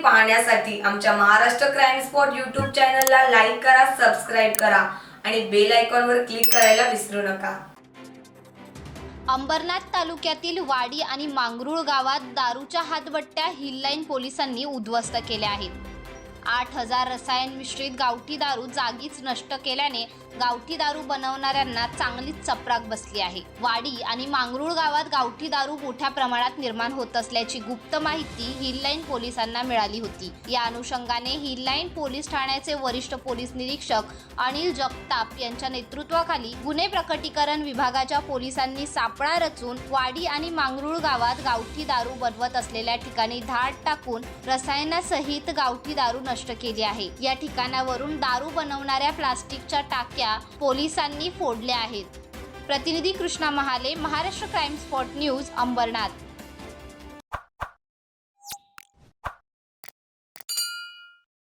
पाहण्यासाठी आमच्या Maharashtra crime spot YouTube चॅनलला लाईक करा सबस्क्राईब करा आणि बेल आयकॉनवर क्लिक करायला विसरू नका. अंबरनाथ तालुक्यातील वाडी आणि मांगरुळ गावात दारूच्या हातबट्ट्या हिललाईन पोलिसांनी उद्ध्वस्त केल्या आहेत. आठ हजार रसायन मिश्रित गावठी दारू जागीच नष्ट केल्याने गावठी दारू बनवणाऱ्यांना चांगलीच चपराक बसली आहे. वाडी आणि मांगरूळ गावात गावठी दारू मोठ्या प्रमाणात निर्माण होत असल्याची गुप्त माहिती हिललाईन पोलिसांना मिळाली होती. या अनुषंगाने हिललाईन पोलीस ठाण्याचे वरिष्ठ पोलीस निरीक्षक अनिल जगताप यांच्या नेतृत्वाखाली गुन्हे प्रकटीकरण विभागाच्या पोलिसांनी सापळा रचून वाडी आणि मांगरूळ गावात गावठी दारू बनवत असलेल्या ठिकाणी धाड टाकून रसायनासहित गावठी दारू नष्ट केली आहे. या ठिकाणावरून दारू बनवणाऱ्या प्लास्टिकच्या टाक्या पोलिसांनी फोडल्या आहेत. प्रतिनिधी Krishna Mahale Maharashtra crime spot news Ambernath.